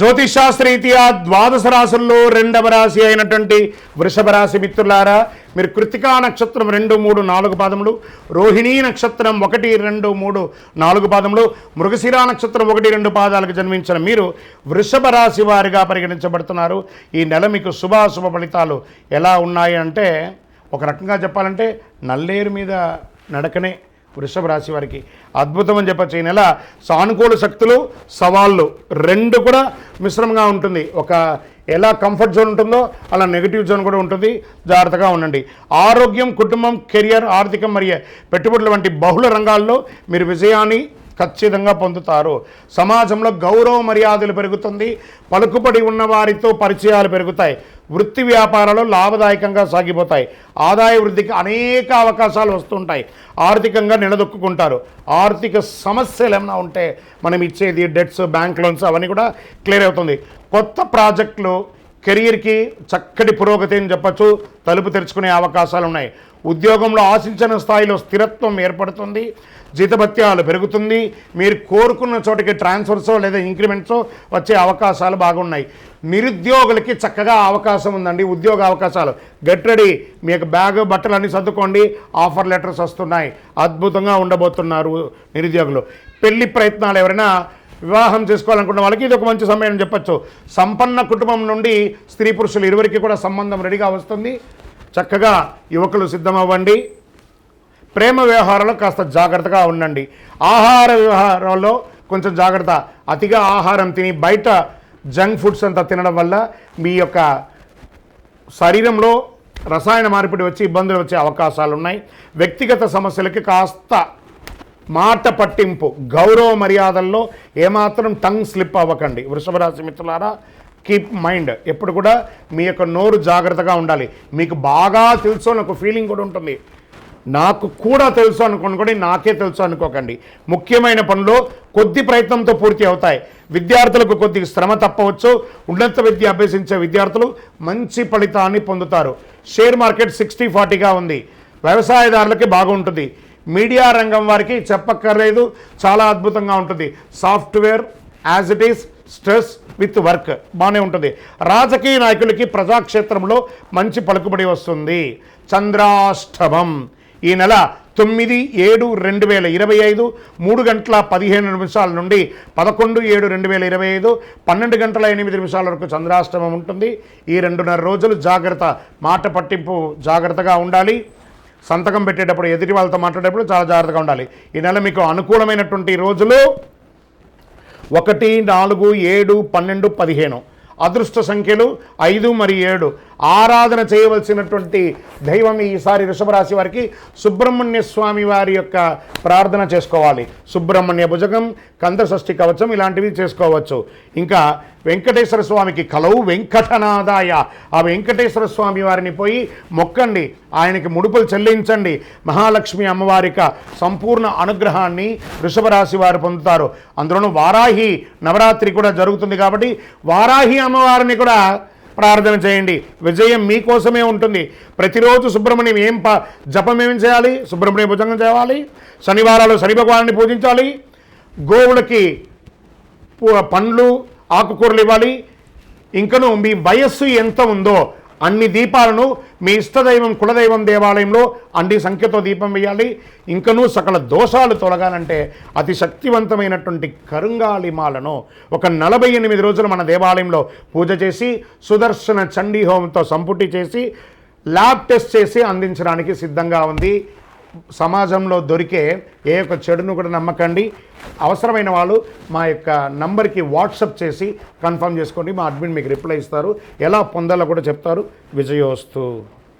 జ్యోతిషాస్త్రీత్యా ద్వాదశ రాశుల్లో రెండవ రాశి అయినటువంటి వృషభ రాశి మిత్రులారా మీరు కృతికా నక్షత్రం రెండు మూడు నాలుగు పాదములు రోహిణీ నక్షత్రం ఒకటి రెండు మూడు నాలుగు పాదములు మృగశిరా నక్షత్రం ఒకటి రెండు పాదాలకు జన్మించిన మీరు వృషభ రాశి వారిగా పరిగణించబడుతున్నారు. ఈ నెల మీకు శుభాశుభ ఫలితాలు ఎలా ఉన్నాయి అంటే ఒక రకంగా చెప్పాలంటే నల్లేరు మీద నడకనే వృషభ రాశి వారికి అద్భుతం అని చెప్పచ్చు. ఈ నెల సానుకూల శక్తులు సవాళ్ళు రెండు కూడా మిశ్రమంగా ఉంటుంది. ఒక ఎలా కంఫర్ట్ జోన్ ఉంటుందో అలా నెగిటివ్ జోన్ కూడా ఉంటుంది. జాగ్రత్తగా ఉండండి. ఆరోగ్యం కుటుంబం కెరియర్ ఆర్థికం మరియు పెట్టుబడుల వంటి బహుళ రంగాల్లో మీరు విజయాన్ని ఖచ్చితంగా పొందుతారు. సమాజంలో గౌరవ మర్యాదలు పెరుగుతుంది. పలుకుబడి ఉన్న వారితో పరిచయాలు పెరుగుతాయి. వృత్తి వ్యాపారాలు లాభదాయకంగా సాగిపోతాయి. ఆదాయ వృద్ధికి అనేక అవకాశాలు వస్తుంటాయి. ఆర్థికంగా నిలదొక్కుంటారు ఆర్థిక సమస్యలు ఏమైనా ఉంటే మనం ఇచ్చేది డెట్స్ బ్యాంక్ లోన్స్ అవన్నీ కూడా క్లియర్ అవుతుంది. కొత్త ప్రాజెక్టులు కెరీర్కి చక్కటి పురోగతి అని చెప్పచ్చు. తలుపు తెరుచుకునే అవకాశాలు ఉన్నాయి. ఉద్యోగంలో ఆశించిన స్థాయిలో స్థిరత్వం ఏర్పడుతుంది జీతభత్యాలు పెరుగుతుంది. మీరు కోరుకున్న చోటికి ట్రాన్స్ఫర్సో లేదా ఇంక్రిమెంట్సో వచ్చే అవకాశాలు బాగున్నాయి. నిరుద్యోగులకి చక్కగా అవకాశం ఉందండి ఉద్యోగ అవకాశాలు. Get ready. మీకు బ్యాగ్ బట్టలు అన్నీ సర్దుకోండి. ఆఫర్ లెటర్స్ వస్తున్నాయి. అద్భుతంగా ఉండబోతున్నారు నిరుద్యోగులు. పెళ్ళి ప్రయత్నాలు ఎవరైనా వివాహం చేసుకోవాలనుకున్న వాళ్ళకి ఇది ఒక మంచి సమయం అని చెప్పచ్చు. సంపన్న కుటుంబం నుండి స్త్రీ పురుషులు ఇరువురికి కూడా సంబంధం రెడీగా వస్తుంది. చక్కగా యువకులు సిద్ధమవ్వండి. ప్రేమ వ్యవహారంలో కాస్త జాగ్రత్తగా ఉండండి. ఆహార వ్యవహారాల్లో కొంచెం జాగ్రత్త. అతిగా ఆహారం తిని బయట జంక్ ఫుడ్స్ అంతా తినడం వల్ల మీ యొక్క శరీరంలో రసాయన మార్పిడి వచ్చి ఇబ్బందులు వచ్చే అవకాశాలు ఉన్నాయి వ్యక్తిగత సమస్యలకి కాస్త మాట పట్టింపు గౌరవ మర్యాదల్లో ఏమాత్రం టంగ్ స్లిప్ అవ్వకండి. వృషభ రాశి మిత్రులారా కీప్ మైండ్. ఎప్పుడు కూడా మీ యొక్క నోరు జాగ్రత్తగా ఉండాలి. మీకు బాగా తెలుసు అని ఒక ఫీలింగ్ కూడా ఉంటుంది. నాకు కూడా తెలుసు అనుకోనుకోండి నాకే తెలుసు అనుకోకండి. ముఖ్యమైన పనులు కొద్ది ప్రయత్నంతో పూర్తి అవుతాయి. విద్యార్థులకు కొద్ది శ్రమ తప్పవచ్చు. ఉన్నత విద్య అభ్యసించే విద్యార్థులు మంచి ఫలితాన్ని పొందుతారు. షేర్ మార్కెట్ సిక్స్టీ ఫార్టీగా ఉంది. వ్యవసాయదారులకి బాగుంటుంది. మీడియా రంగం వారికి చెప్పక్కర్లేదు. చాలా అద్భుతంగా ఉంటుంది. Software as it is. Stress with work బాగానే ఉంటుంది. రాజకీయ నాయకులకి ప్రజాక్షేత్రంలో మంచి పలుకుబడి వస్తుంది. చంద్రాష్టమం. ఈ నెల తొమ్మిది ఏడు రెండు వేల ఇరవై ఐదు మూడు గంటల పదిహేను నిమిషాల నుండి పదకొండు ఏడు రెండు వేల ఇరవై ఐదు పన్నెండు గంటల ఎనిమిది నిమిషాల వరకు చంద్రాష్టమం ఉంటుంది. ఈ రెండున్నర రోజులు జాగ్రత్త మాట పట్టింపు జాగ్రత్తగా ఉండాలి. సంతకం పెట్టేటప్పుడు ఎదుటి వాళ్ళతో మాట్లాడేటప్పుడు చాలా జాగ్రత్తగా ఉండాలి. ఈ నెల మీకు అనుకూలమైనటువంటి రోజులు. ఒకటి నాలుగు ఏడు పన్నెండు పదిహేను. అదృష్ట సంఖ్యలు ఐదు మరి ఏడు. ఆరాధన చేయవలసినటువంటి దైవం ఈసారి వృషభరాశి వారికి సుబ్రహ్మణ్య స్వామి వారి యొక్క ప్రార్థన చేసుకోవాలి. సుబ్రహ్మణ్య భుజగం కందషష్ఠి కవచం ఇలాంటివి చేసుకోవచ్చు. ఇంకా వెంకటేశ్వర స్వామికి కలవు వెంకటనాదాయ. ఆ వెంకటేశ్వర స్వామి వారిని పోయి మొక్కండి. ఆయనకి ముడుపులు చెల్లించండి. మహాలక్ష్మి అమ్మవారిక సంపూర్ణ అనుగ్రహాన్ని వృషభ రాశి వారు పొందుతారు. అందులోనూ వారాహి నవరాత్రి కూడా జరుగుతుంది కాబట్టి వారాహి అమ్మవారిని కూడా ప్రార్థన చేయండి. విజయం మీకోసమే ఉంటుంది. ప్రతిరోజు సుబ్రహ్మణ్యం ఏం ప జపం ఏం చేయాలి? సుబ్రహ్మణ్య భుజంగం చేయాలి శనివారాలు శని భగవాన్ని పూజించాలి. గోవులకి పండ్లు ఆకుకూరలు ఇవ్వాలి. ఇంకను మీ వయస్సు ఎంత ఉందో అన్ని దీపాలను మీ ఇష్టదైవం కులదైవం దేవాలయంలో అన్ని సంఖ్యతో దీపం వేయాలి. ఇంకనూ సకల దోషాలు తొలగాలంటే అతి శక్తివంతమైనటువంటి కరుంగాలిమాలను ఒక నలభై ఎనిమిది రోజులు మన దేవాలయంలో పూజ చేసి సుదర్శన చండీ హోమంతో సంపుటి చేసి ల్యాబ్ టెస్ట్ చేసి అందించడానికి సిద్ధంగా ఉంది. సమాజంలో దొరికే ఏ యొక్క చెడును కూడా నమ్మకండి. అవసరమైన వాళ్ళు మా యొక్క నంబర్కి వాట్సప్ చేసి కన్ఫర్మ్ చేసుకోండి. మా అడ్మిన్ మీకు రిప్లై ఇస్తారు. ఎలా పొందాలో కూడా చెప్తారు. విజయోస్తు.